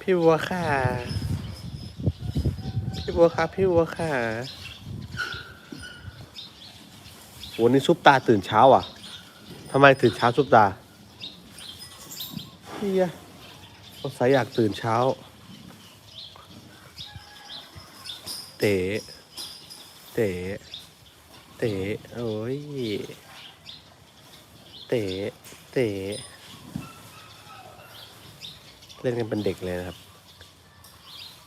พี่บัวค่ะ พี่บัวค่ะ พี่บัวค่ะ วันนี้ซุปตาตื่นเช้าอะทำไมตื่นเช้าซุปตาพี่อะสงสัยอยากตื่นเช้า เต๋เต๋เต๋โอ้ย เต๋ เต๋เล่นกันเป็นเด็กเลยนะครับ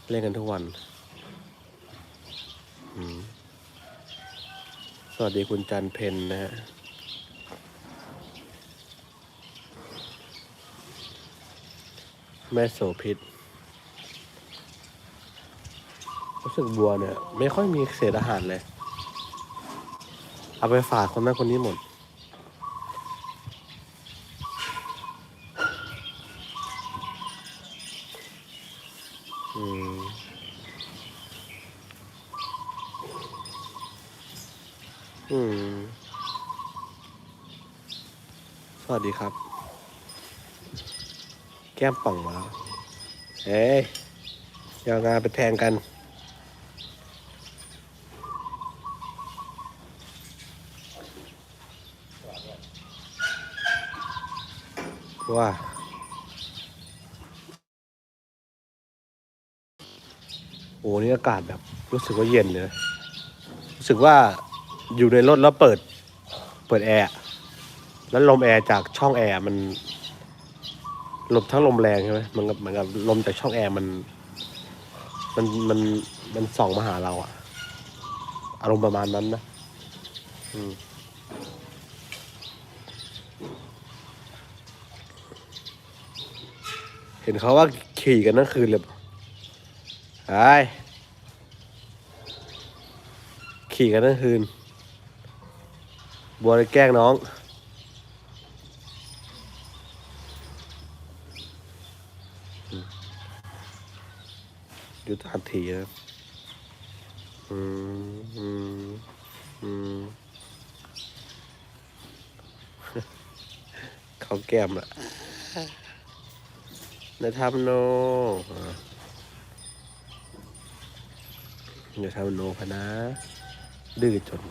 เล่นกันทุกวันสวัสดีคุณจันเพนนะฮะแม่โสพิษรู้สึกบัวเนี่ย ไม่ค่อยมีเศษอาหารเลย เอาไปฝากคนนั้นคนนี้หมด วัสดีครับ แก้มป่องมาเอ้ยยาวงานไปแทงกันว่าโอ้นี่อากาศแบบ รู้สึกว่าเย็นเลยรู้สึกว่าอยู่ในรถแล้วเปิด เปิดแอร์ แล้วลมแอร์จากช่องแอร์มันลมทั้งลมแรงใช่ไหมมันกับเหมือนกับลมจากช่องแอร์มัน มันมันมันส่องมาหาเราอะอารมณ์ประมาณนั้นนะอืมเห็นเขาว่าขี่กันทั้งคืนเลยไอ้ขี่กันทั้งคืน บัวเลยแกล้งน้อง ทธาถีนะอืมอืมอืมเขาแก้มละนายทำโนอะอย่าทำโนพนะ ดื้อจน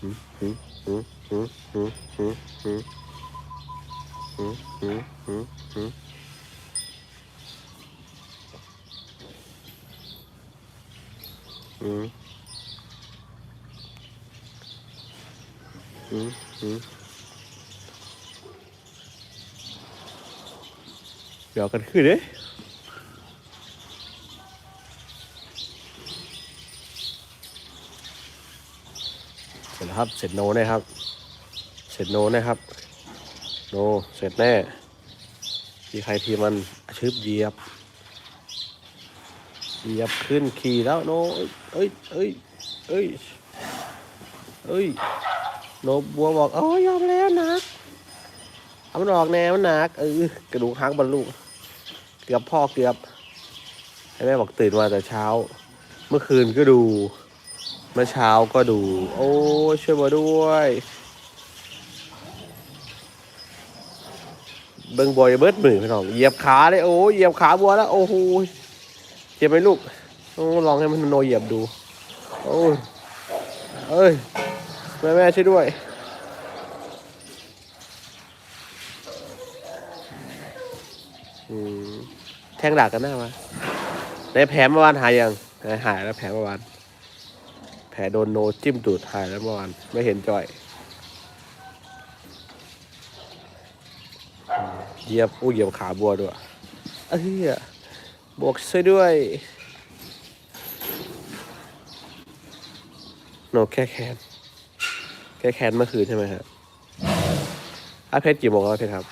หืมหืมหืมหืมหืมหืมหืมหืมหืมหืมหืม อืมอืมอืมเดี๋ยวกันขึ้นเด้เสร็จแล้วครับ เสร็จโนน่ครับ เสร็จโนน่ครับ โน เสร็จแน่ทีใครทีมันชึบเยียบ เหยียบขึ้นขี่แล้วโนเอ้ยเอ้ยเอ้ยเอ้ยโนบัวบอกโอ้ยยอมแล้วนักเอามันออกแนวหนักเออกระดูกหักบรรลุเกือบพ่อเกือบให้แม่บอกตื่นมาแต่เช้า เมื่อคืนก็ดู เมื่อเช้าก็ดู โอ้ยช่วยมาด้วยเบิ่งบอยเบิดมือพี่น้องเหยียบขาเลยโอ้ยเหยียบขาบัวแล้วโอ้โห เจ็บไหมลูกต้องลองให้มันโนเหยียบดูโอ้ยเอ้ยแม่แม่ช่วยด้วยอืมแทงดากกันหน้ามาในแผลเมื่อวานหายยังหายหายแล้วแผลเมื่อวานแผลโดนโนจิ้มตูดหายแล้วเมื่อวานไม่เห็นจ่อยเหยียบอู้เหยียบขาบัวด้วยเอ้ย บอกช่วยด้วยโนแค่แคนแค่แคนเมื่อคืนใช่ไหมครับอาเพชรกี่โมงแล้วเพชรครับ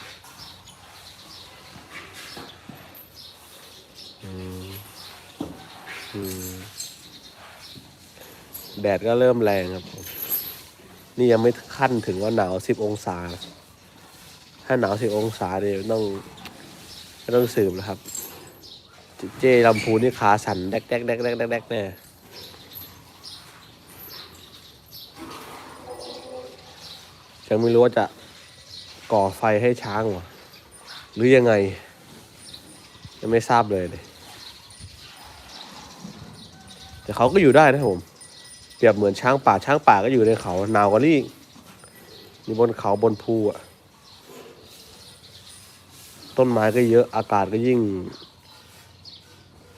แดดก็เริ่มแรงครับผมนี่ยังไม่ขั้นถึงว่าหนาวสิบองศา ถ้าหนาวสิบองศาเนี่ยต้องต้องสืบแล้วครับ เจ๊ลำพูนี่ขาสั่นแดกแดกแดกแดกแดกแดกแน่ยังไม่รู้ว่าจะก่อไฟให้ช้างหรอหรือยังไง ยังไม่ทราบเลยเลยแต่เขาก็อยู่ได้นะผมเปรียบเหมือนช้างป่าช้างป่าก็อยู่ในเขาหนาวกว่านี้อีกอยู่บนเขาบนภูอะต้นไม้ก็เยอะอากาศก็ยิ่ง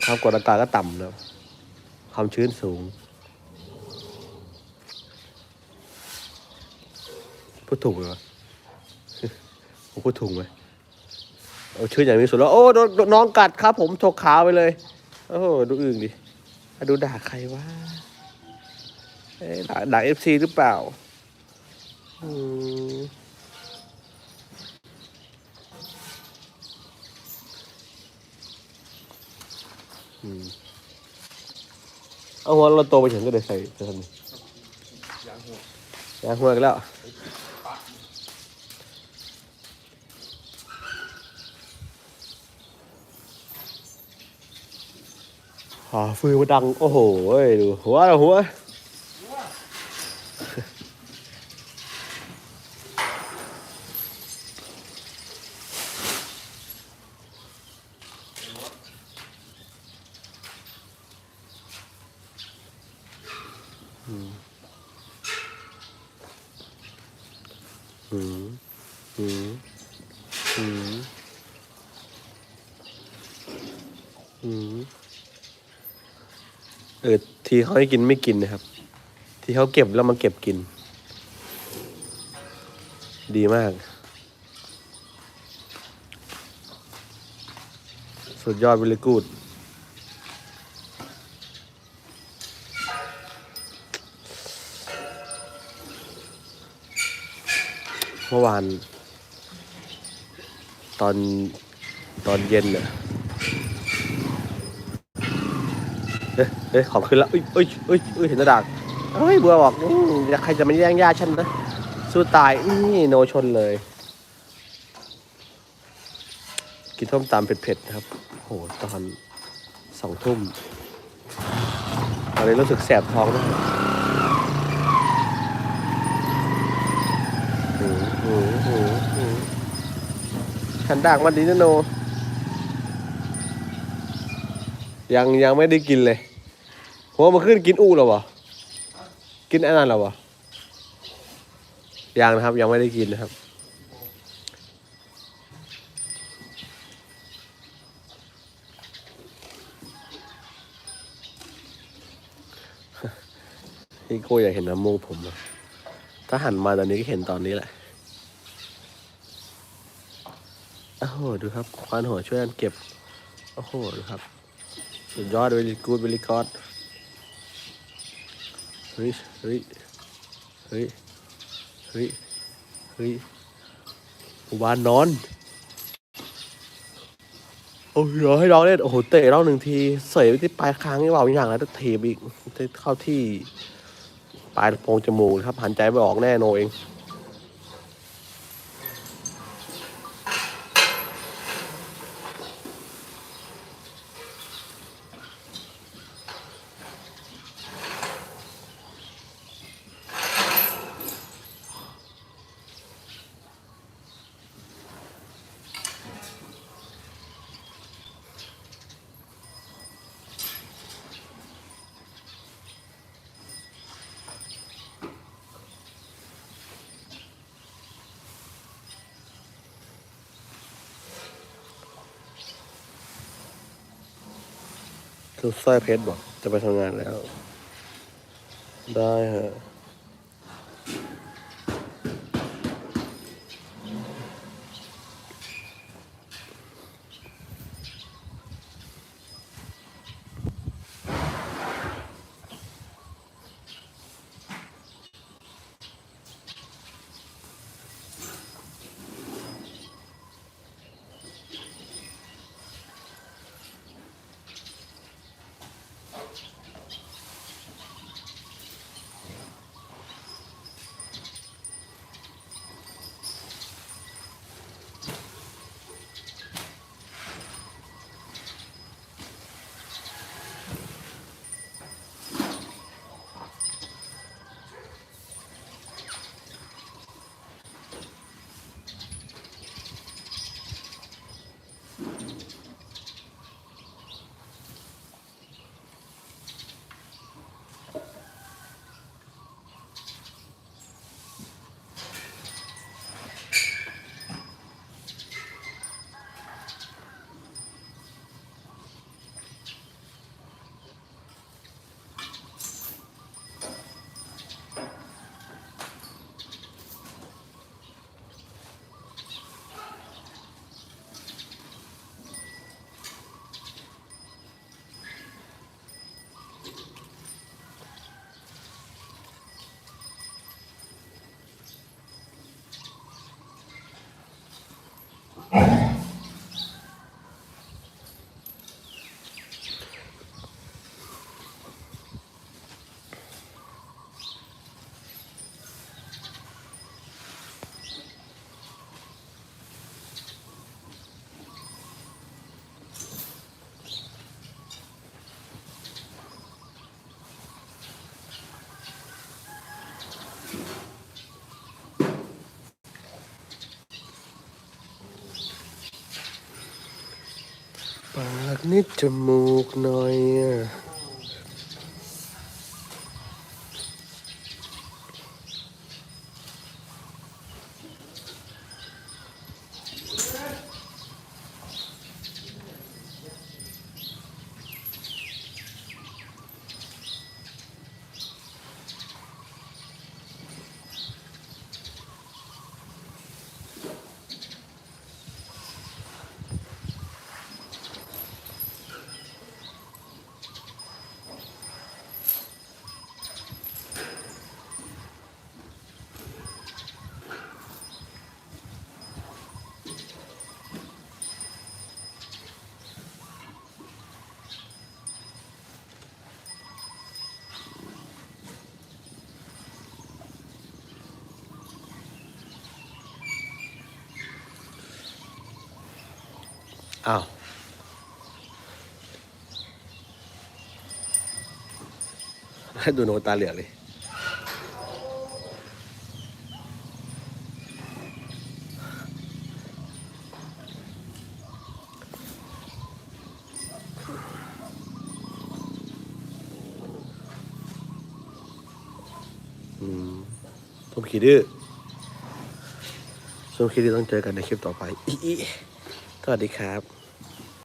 ความกดอากาศก็ต่ำนะครับความชื้นสูง พูดถูกเหรอผมพูดถูกไหมเอาชื่ออย่างนี้สุดแล้วโอ้น้องกัดครับ ผมถกขาไปเลย โอ้ดูอึ่งดิดูด่าใครวะเด่าด่าเอฟซีหรือเปล่า อืม เอาหัวเราโตไปถึงก็เลยใส่จะทำไมยางหัวยางหัวกันแล้วหาฟืนมาดัง โอ้โหดูหัวเราหัว อืมอืมอืมอืมเออทีเขาให้กินไม่กินนะครับ ที่เขาเก็บแล้วมาเก็บกิน ดีมาก สุดยอดเวลกูด มื่อวาน ตอนตอนเย็นเนี่ยเอ้ยเอ้ยของขึ้นแล้วเอ้ยเอ้ยเอ้ยเอ้ยเห็นกระดาษเฮ้ยบื่อบอกอืมอยากใครจะมาแย่งญาฉันนะ สู้ตายนี่โนชนเลย กินส้มตำเผ็ดๆนะครับ โหตอนสองทุ่มตอนนี้รู้สึกแสบท้องมา กโอ้โหโอ้โหโอ้โหฉันด่างมันดีนะโน ยังยังไม่ได้กินเลยหัวมาขึ้นกินอู้หรอวะกินอันนั้นหรอวะยังนะครับยังไม่ได้กินนะครับพี่โก้อยากเห็นน้ำมูกผมถ้าหันมาตอนนี้ก็เห็นตอนนี้แหละ โอ้โหดูครับควานหัวช่วยกันเก็บ โอ้โหดูครับ สุดยอดเวลีกูดเวลีกอดเฮ้ยเฮ้ยเฮ้ยเฮ้ยเฮ้ยอุบานนอนโอ้ยเดี๋ยวให้ลองเล่นโอ้โหเตะรอบหนึ่งทีเสยไปที่ปลายคางนี่เปล่าอย่างแล้วต้องเทบอีกเข้าที่ปลายโพรงจมูกครับหันใจไม่ออกแน่โนเอง สร้อยเพชรบอกจะไปทำงานแล้ว ได้ฮะ ปากนิดจมูกหน่อย อ้าวดูโนตาเหลือกเลยอืมผมคิดดื้อส้มคิดดื้อต้องเจอกันในคลิปต่อไปอีอี สวัสดีครับ